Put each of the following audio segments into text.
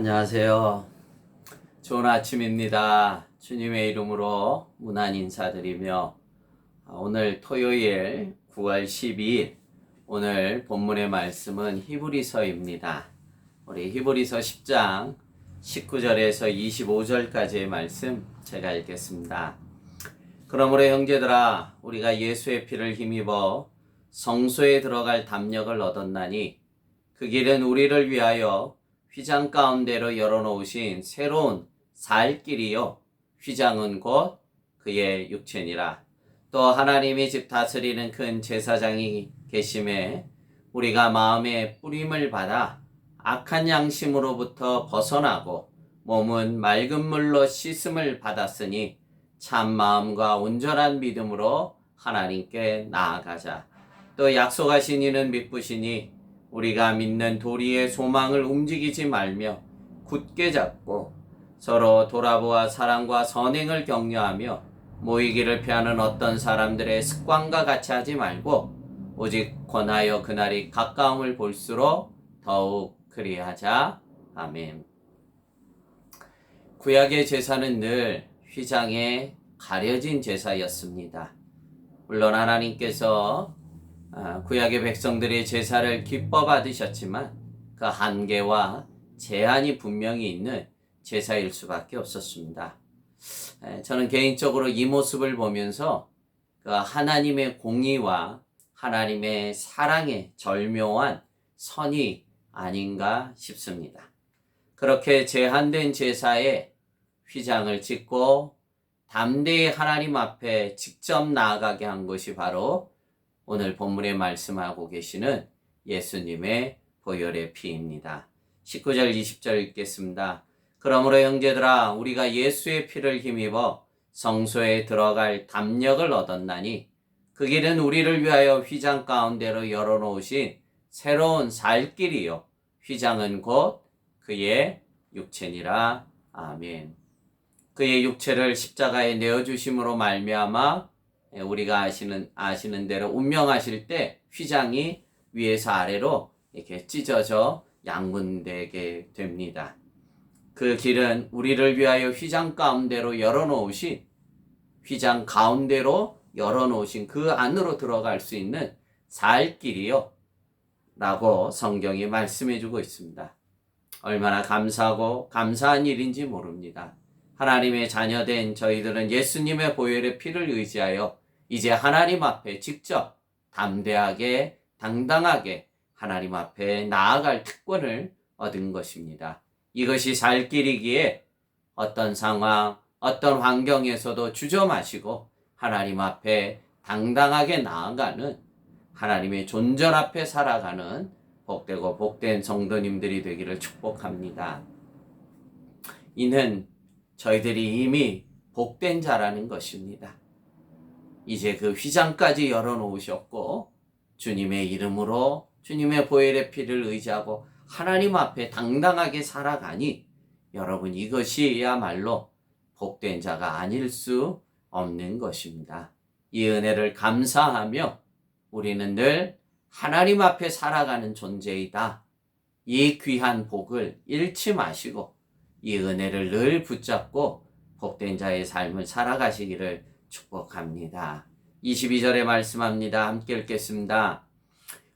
안녕하세요. 좋은 아침입니다. 주님의 이름으로 문안 인사드리며 아, 오늘 토요일 9월 12일 오늘 본문의 말씀은 히브리서입니다. 우리 히브리서 10장 19절에서 25절까지의 말씀 제가 읽겠습니다. 그러므로 형제들아 우리가 예수의 피를 힘입어 성소에 들어갈 담력을 얻었나니 그 길은 우리를 위하여 휘장 가운데로 열어놓으신 새로운 살 길이요 휘장은 곧 그의 육체니라 또 하나님이 집 다스리는 큰 제사장이 계심에 우리가 마음의 뿌림을 받아 악한 양심으로부터 벗어나고 몸은 맑은 물로 씻음을 받았으니 참 마음과 온전한 믿음으로 하나님께 나아가자. 또 약속하신 이는 믿으시니 우리가 믿는 도리의 소망을 움직이지 말며 굳게 잡고 서로 돌아보아 사랑과 선행을 격려하며 모이기를 피하는 어떤 사람들의 습관과 같이 하지 말고 오직 권하여 그날이 가까움을 볼수록 더욱 그리하자. 아멘. 구약의 제사는 늘 휘장에 가려진 제사였습니다. 물론 하나님께서 아, 구약의 백성들의 제사를 기뻐 받으셨지만 그 한계와 제한이 분명히 있는 제사일 수밖에 없었습니다. 저는 개인적으로 이 모습을 보면서 그 하나님의 공의와 하나님의 사랑의 절묘한 선이 아닌가 싶습니다. 그렇게 제한된 제사에 휘장을 짓고 담대히 하나님 앞에 직접 나아가게 한 것이 바로 오늘 본문에 말씀하고 계시는 예수님의 보혈의 피입니다. 19절 20절 읽겠습니다. 그러므로 형제들아 우리가 예수의 피를 힘입어 성소에 들어갈 담력을 얻었나니 그 길은 우리를 위하여 휘장 가운데로 열어놓으신 새로운 살 길이요 휘장은 곧 그의 육체니라 아멘. 그의 육체를 십자가에 내어 주심으로 말미암아 우리가 아시는 아시는 대로 운명하실 때 휘장이 위에서 아래로 이렇게 찢어져 양분되게 됩니다. 그 길은 우리를 위하여 휘장 가운데로 열어놓으신 휘장 가운데로 열어놓으신 그 안으로 들어갈 수 있는 살 길이요. 라고 성경이 말씀해주고 있습니다. 얼마나 감사하고 감사한 일인지 모릅니다. 하나님의 자녀된 저희들은 예수님의 보혈의 피를 의지하여 이제 하나님 앞에 직접 담대하게 당당하게 하나님 앞에 나아갈 특권을 얻은 것입니다. 이것이 살 길이기에 어떤 상황, 어떤 환경에서도 주저 마시고 하나님 앞에 당당하게 나아가는 하나님의 존전 앞에 살아가는 복되고 복된 성도님들이 되기를 축복합니다. 이는 저희들이 이미 복된 자라는 것입니다. 이제 그 휘장까지 열어놓으셨고 주님의 이름으로 주님의 보혈의 피를 의지하고 하나님 앞에 당당하게 살아가니 여러분 이것이야말로 복된 자가 아닐 수 없는 것입니다. 이 은혜를 감사하며 우리는 늘 하나님 앞에 살아가는 존재이다. 이 귀한 복을 잃지 마시고 이 은혜를 늘 붙잡고 복된 자의 삶을 살아가시기를 축복합니다. 22절에 말씀합니다. 함께 읽겠습니다.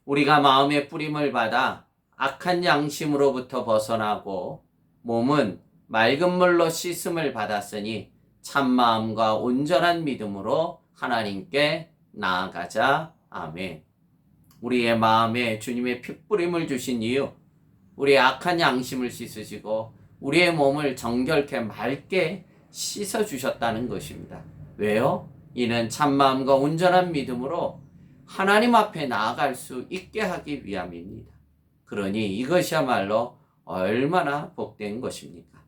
우리가 마음의 뿌림을 받아 악한 양심으로부터 벗어나고 몸은 맑은 물로 씻음을 받았으니 참 마음과 온전한 믿음으로 하나님께 나아가자. 아멘. 우리의 마음에 주님의 핏뿌림을 주신 이유, 우리의 악한 양심을 씻으시고 우리의 몸을 정결케 맑게 씻어 주셨다는 것입니다. 왜요? 이는 참마음과 온전한 믿음으로 하나님 앞에 나아갈 수 있게 하기 위함입니다. 그러니 이것이야말로 얼마나 복된 것입니까?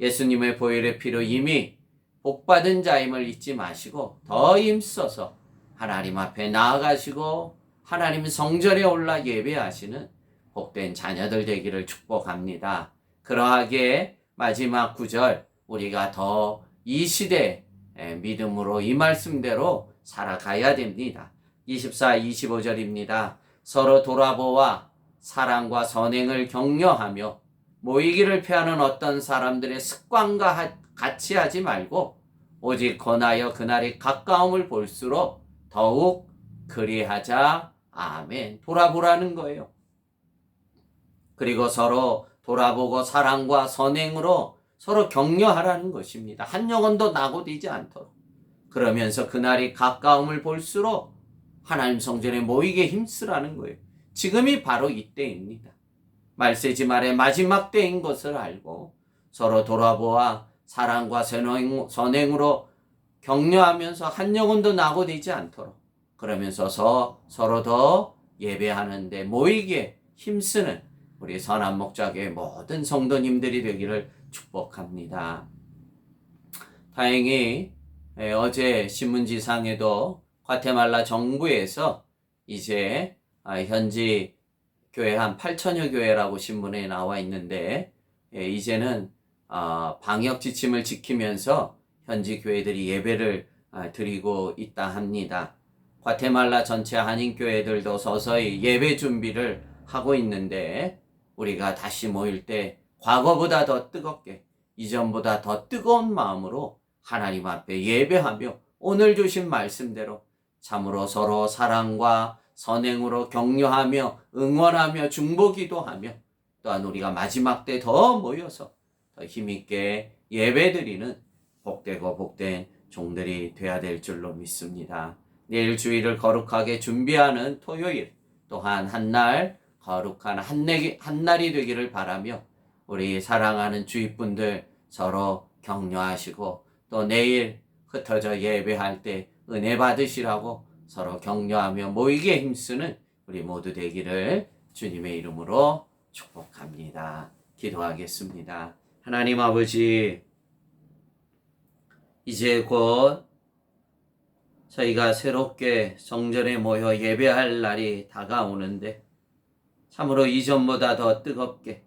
예수님의 보혈의 피로 이미 복받은 자임을 잊지 마시고 더 힘써서 하나님 앞에 나아가시고 하나님 성전에 올라 예배하시는 복된 자녀들 되기를 축복합니다. 그러하게 마지막 구절 우리가 더 이 시대 믿음으로 이 말씀대로 살아가야 됩니다. 24, 25절입니다. 서로 돌아보아 사랑과 선행을 격려하며 모이기를 피하는 어떤 사람들의 습관과 하- 같이 하지 말고 오직 권하여 그날이 가까움을 볼수록 더욱 그리하자. 아멘. 돌아보라는 거예요. 그리고 서로 돌아보고 사랑과 선행으로 서로 격려하라는 것입니다. 한 영혼도 낙오되지 않도록. 그러면서 그날이 가까움을 볼수록 하나님 성전에 모이게 힘쓰라는 거예요. 지금이 바로 이때입니다. 말세지 말의 마지막 때인 것을 알고 서로 돌아보아 사랑과 선행, 선행으로 격려하면서 한 영혼도 낙오되지 않도록 그러면서 서, 서로 더 예배하는데 모이기에 힘쓰는 우리 선한 목자교의 모든 성도님들이 되기를 축복합니다. 다행히 에, 어제 신문지상에도 과테말라 정부에서 이제 아, 현지 교회 한 8천여 교회라고 신문에 나와 있는데 예, 이제는 아, 방역 지침을 지키면서 현지 교회들이 예배를 아, 드리고 있다 합니다. 과테말라 전체 한인 교회들도 서서히 예배 준비를 하고 있는데 우리가 다시 모일 때 과거보다 더 뜨겁게 이전보다 더 뜨거운 마음으로 하나님 앞에 예배하며 오늘 주신 말씀대로 참으로 서로 사랑과 선행으로 격려하며 응원하며 중보기도 하며 또한 우리가 마지막 때 더 모여서 더 힘있게 예배드리는 복되고 복된 종들이 되어야 될 줄로 믿습니다. 내일 주일을 거룩하게 준비하는 토요일 또한 한 날 거룩한 한내기, 한날이 되기를 바라며 우리 사랑하는 주위분들 서로 격려하시고 또 내일 흩어져 예배할 때 은혜 받으시라고 서로 격려하며 모이게 힘쓰는 우리 모두 되기를 주님의 이름으로 축복합니다. 기도하겠습니다. 하나님 아버지, 이제 곧 저희가 새롭게 성전에 모여 예배할 날이 다가오는데 참으로 이전보다 더 뜨겁게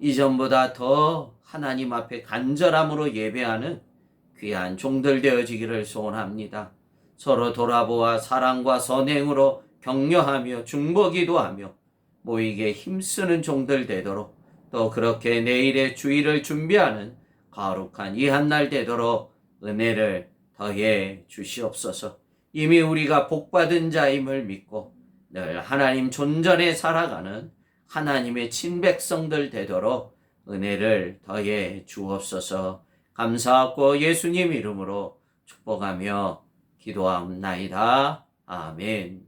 이전보다 더 하나님 앞에 간절함으로 예배하는 귀한 종들 되어지기를 소원합니다. 서로 돌아보아 사랑과 선행으로 격려하며 중보기도하며 모이게 힘쓰는 종들 되도록 또 그렇게 내일의 주일을 준비하는 거룩한 이 한 날 되도록 은혜를 더해 주시옵소서. 이미 우리가 복받은 자임을 믿고 늘 하나님 존전에 살아가는 하나님의 친백성들 되도록 은혜를 더해 주옵소서. 감사하고 예수님 이름으로 축복하며 기도함나이다. 아멘.